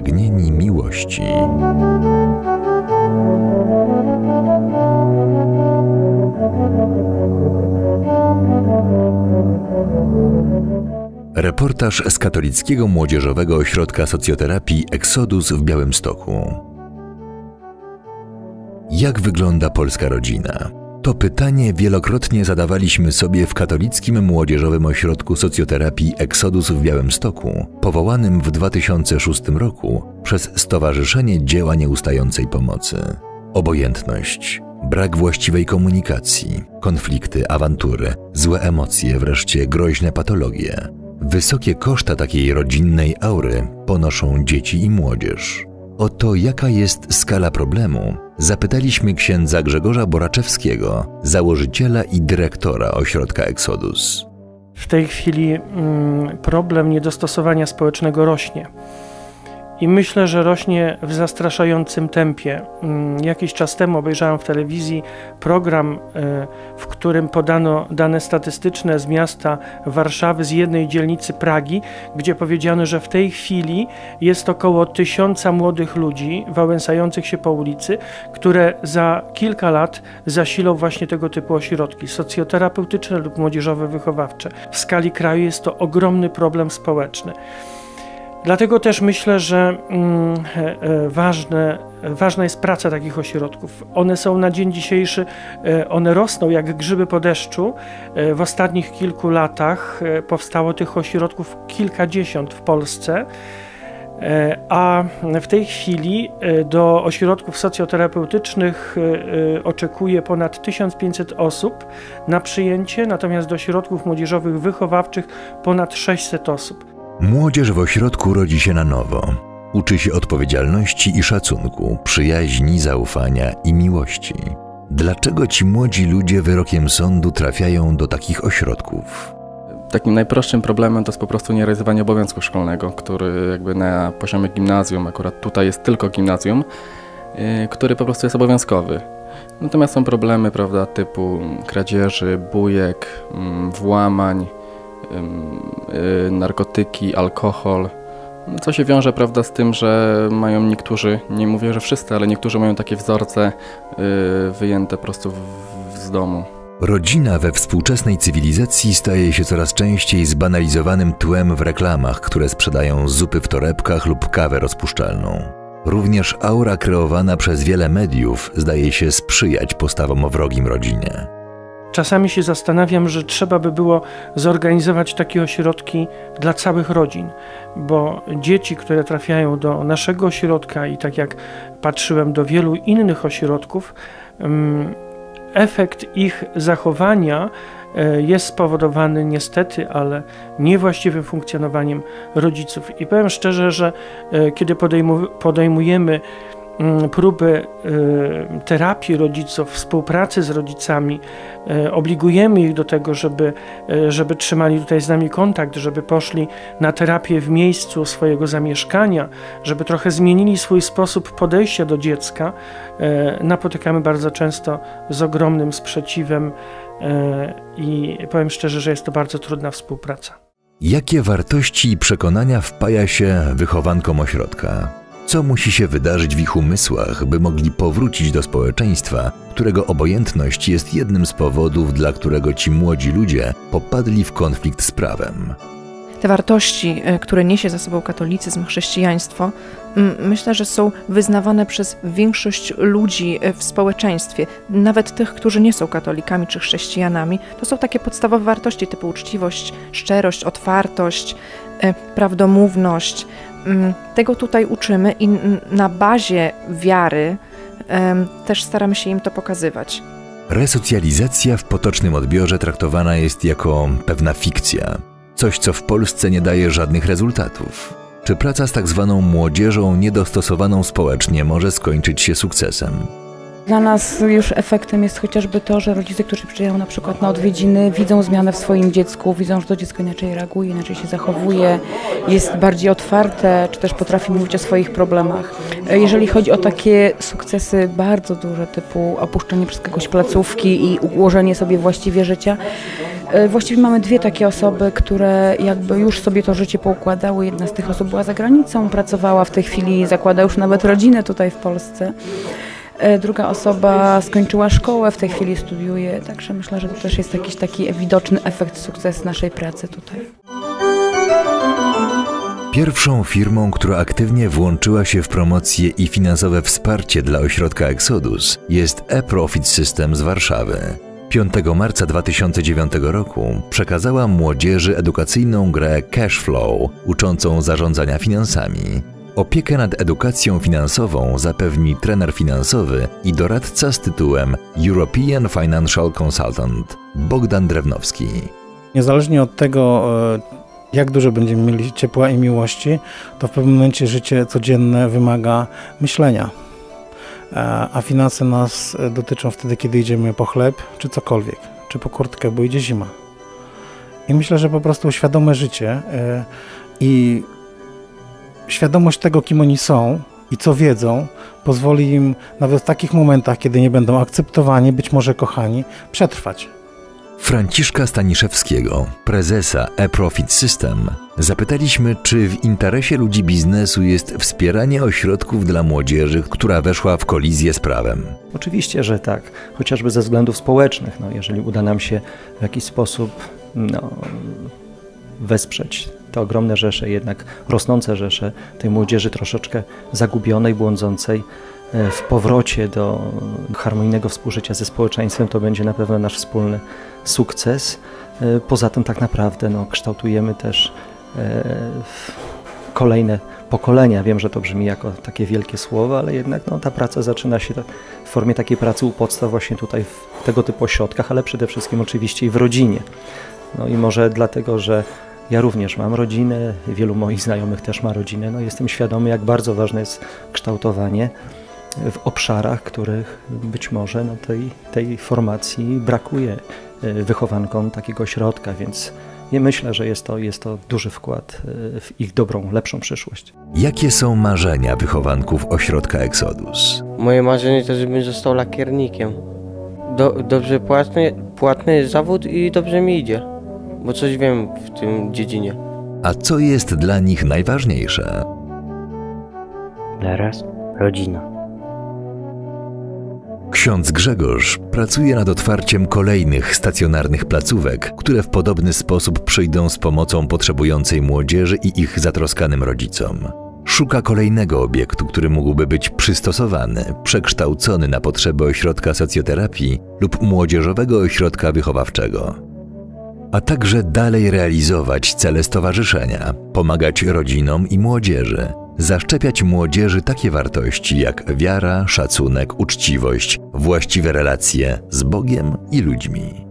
Spragnieni miłości. Reportaż z Katolickiego Młodzieżowego Ośrodka Socjoterapii Exodus w Białymstoku. Jak wygląda polska rodzina? To pytanie wielokrotnie zadawaliśmy sobie w Katolickim Młodzieżowym Ośrodku Socjoterapii Exodus w Białymstoku, powołanym w 2006 roku przez Stowarzyszenie Dzieła Nieustającej Pomocy. Obojętność, brak właściwej komunikacji, konflikty, awantury, złe emocje, wreszcie groźne patologie. Wysokie koszta takiej rodzinnej aury ponoszą dzieci i młodzież. O to, jaka jest skala problemu, zapytaliśmy księdza Grzegorza Boraczewskiego, założyciela i dyrektora ośrodka Exodus. W tej chwili mm, problem niedostosowania społecznego rośnie. I myślę, że rośnie w zastraszającym tempie. Mm, jakiś czas temu obejrzałem w telewizji program, e, w którym podano dane statystyczne z miasta Warszawy, z jednej dzielnicy Pragi, gdzie powiedziano, że w tej chwili jest około tysiąca młodych ludzi wałęsających się po ulicy, które za kilka lat zasilą właśnie tego typu ośrodki socjoterapeutyczne lub młodzieżowe wychowawcze. W skali kraju jest to ogromny problem społeczny. Dlatego też myślę, że mm, e, e, ważne, ważna jest praca takich ośrodków. One są na dzień dzisiejszy, e, one rosną jak grzyby po deszczu. W ostatnich kilku latach powstało tych ośrodków kilkadziesiąt w Polsce. A w tej chwili do ośrodków socjoterapeutycznych oczekuje ponad 1500 osób na przyjęcie, natomiast do ośrodków młodzieżowych wychowawczych ponad 600 osób. Młodzież w ośrodku rodzi się na nowo. Uczy się odpowiedzialności i szacunku, przyjaźni, zaufania i miłości. Dlaczego ci młodzi ludzie wyrokiem sądu trafiają do takich ośrodków? Takim najprostszym problemem to jest po prostu nierealizowanie obowiązku szkolnego, który jakby na poziomie gimnazjum, akurat tutaj jest tylko gimnazjum, yy, który po prostu jest obowiązkowy. Natomiast są problemy, prawda, typu kradzieży, bujek, mm, włamań, Y, narkotyki, alkohol. Co się wiąże prawda, z tym, że mają niektórzy, nie mówię, że wszyscy, ale niektórzy mają takie wzorce y, wyjęte po prostu z domu. Rodzina we współczesnej cywilizacji staje się coraz częściej zbanalizowanym tłem w reklamach, które sprzedają zupy w torebkach lub kawę rozpuszczalną. Również aura kreowana przez wiele mediów zdaje się sprzyjać postawom wrogim rodzinie. Czasami się zastanawiam, że trzeba by było zorganizować takie ośrodki dla całych rodzin, bo dzieci, które trafiają do naszego ośrodka i tak jak patrzyłem do wielu innych ośrodków, mm, efekt ich zachowania e, jest spowodowany niestety, ale niewłaściwym funkcjonowaniem rodziców. I powiem szczerze, że e, kiedy podejmujemy próby y, terapii rodziców, współpracy z rodzicami, y, obligujemy ich do tego, żeby, y, żeby trzymali tutaj z nami kontakt, żeby poszli na terapię w miejscu swojego zamieszkania, żeby trochę zmienili swój sposób podejścia do dziecka, napotykamy bardzo często z ogromnym sprzeciwem i powiem szczerze, że jest to bardzo trudna współpraca. Jakie wartości i przekonania wpaja się wychowankom ośrodka? Co musi się wydarzyć w ich umysłach, by mogli powrócić do społeczeństwa, którego obojętność jest jednym z powodów, dla którego ci młodzi ludzie popadli w konflikt z prawem? Te wartości, e, które niesie za sobą katolicyzm, chrześcijaństwo, myślę, że są wyznawane przez większość ludzi e, w społeczeństwie, nawet tych, którzy nie są katolikami czy chrześcijanami. To są takie podstawowe wartości typu uczciwość, szczerość, otwartość, e, prawdomówność, tego tutaj uczymy i na bazie wiary też staramy się im to pokazywać. Resocjalizacja w potocznym odbiorze traktowana jest jako pewna fikcja, coś co w Polsce nie daje żadnych rezultatów. Czy praca z tak zwaną młodzieżą niedostosowaną społecznie może skończyć się sukcesem? Dla nas już efektem jest chociażby to, że rodzice, którzy przyjeżdżają na przykład na odwiedziny, widzą zmianę w swoim dziecku, widzą, że to dziecko inaczej reaguje, inaczej się zachowuje, jest bardziej otwarte, czy też potrafi mówić o swoich problemach. Jeżeli chodzi o takie sukcesy bardzo duże, typu opuszczenie przez kogoś placówki i ułożenie sobie właściwie życia, Właściwie mamy dwie takie osoby, które jakby już sobie to życie poukładały. Jedna z tych osób była za granicą, pracowała w tej chwili, zakłada już nawet rodzinę tutaj w Polsce. E, Druga osoba skończyła szkołę, w tej chwili studiuje, także myślę, że to też jest jakiś taki widoczny efekt sukcesu naszej pracy tutaj. Pierwszą firmą, która aktywnie włączyła się w promocję i finansowe wsparcie dla ośrodka Exodus jest e-Profit System z Warszawy. 5 marca 2009 roku przekazała młodzieży edukacyjną grę Cashflow, uczącą zarządzania finansami. Opiekę nad edukacją finansową zapewni trener finansowy i doradca z tytułem European Financial Consultant Bogdan Drewnowski. Niezależnie od tego, e, jak dużo będziemy mieli ciepła i miłości, to w pewnym momencie życie codzienne wymaga myślenia. E, A finanse nas e, dotyczą wtedy, kiedy idziemy po chleb, czy cokolwiek, czy po kurtkę, bo idzie zima. I myślę, że po prostu świadome życie e, i świadomość tego, kim oni są i co wiedzą, pozwoli im nawet w takich momentach, kiedy nie będą akceptowani, być może kochani, przetrwać. Franciszka Staniszewskiego, prezesa e-Profit System, zapytaliśmy, czy w interesie ludzi biznesu jest wspieranie ośrodków dla młodzieży, która weszła w kolizję z prawem. Oczywiście, że tak, chociażby ze względów społecznych. No, jeżeli uda nam się w jakiś sposób no, wesprzeć te ogromne rzesze, jednak rosnące rzesze tej młodzieży troszeczkę zagubionej, błądzącej w powrocie do harmonijnego współżycia ze społeczeństwem, to będzie na pewno nasz wspólny sukces. E, Poza tym tak naprawdę no, kształtujemy też e, kolejne pokolenia. Wiem, że to brzmi jako takie wielkie słowa, ale jednak no, ta praca zaczyna się w formie takiej pracy u podstaw właśnie tutaj w tego typu ośrodkach, ale przede wszystkim oczywiście i w rodzinie. No i może dlatego, że ja również mam rodzinę, wielu moich znajomych też ma rodzinę, no jestem świadomy, jak bardzo ważne jest kształtowanie w obszarach, których być może no, tej, tej formacji brakuje e, wychowankom takiego ośrodka, więc nie myślę, że jest to, jest to duży wkład e, w ich dobrą, lepszą przyszłość. Jakie są marzenia wychowanków ośrodka Exodus? Moje marzenie to, żebym został lakiernikiem. Do, dobrze płatny, płatny jest zawód i dobrze mi idzie, bo coś wiem w tym dziedzinie. A co jest dla nich najważniejsze? Teraz rodzina. Ksiądz Grzegorz pracuje nad otwarciem kolejnych stacjonarnych placówek, które w podobny sposób przyjdą z pomocą potrzebującej młodzieży i ich zatroskanym rodzicom. Szuka kolejnego obiektu, który mógłby być przystosowany, przekształcony na potrzeby ośrodka socjoterapii lub młodzieżowego ośrodka wychowawczego. A także dalej realizować cele stowarzyszenia, pomagać rodzinom i młodzieży, zaszczepiać młodzieży takie wartości jak wiara, szacunek, uczciwość, właściwe relacje z Bogiem i ludźmi.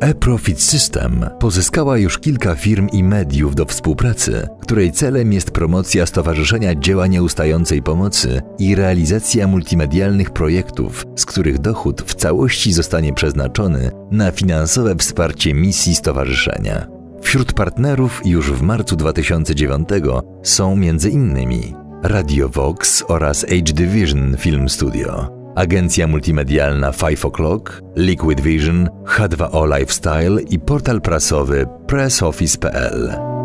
E-Profit System pozyskała już kilka firm i mediów do współpracy, której celem jest promocja Stowarzyszenia Dzieła Nieustającej Pomocy i realizacja multimedialnych projektów, z których dochód w całości zostanie przeznaczony na finansowe wsparcie misji stowarzyszenia. Wśród partnerów już w marcu 2009 są m.in. Radio Vox oraz H Division Film Studio, agencja multimedialna 5 O'Clock, Liquid Vision, H2O Lifestyle i portal prasowy pressoffice.pl.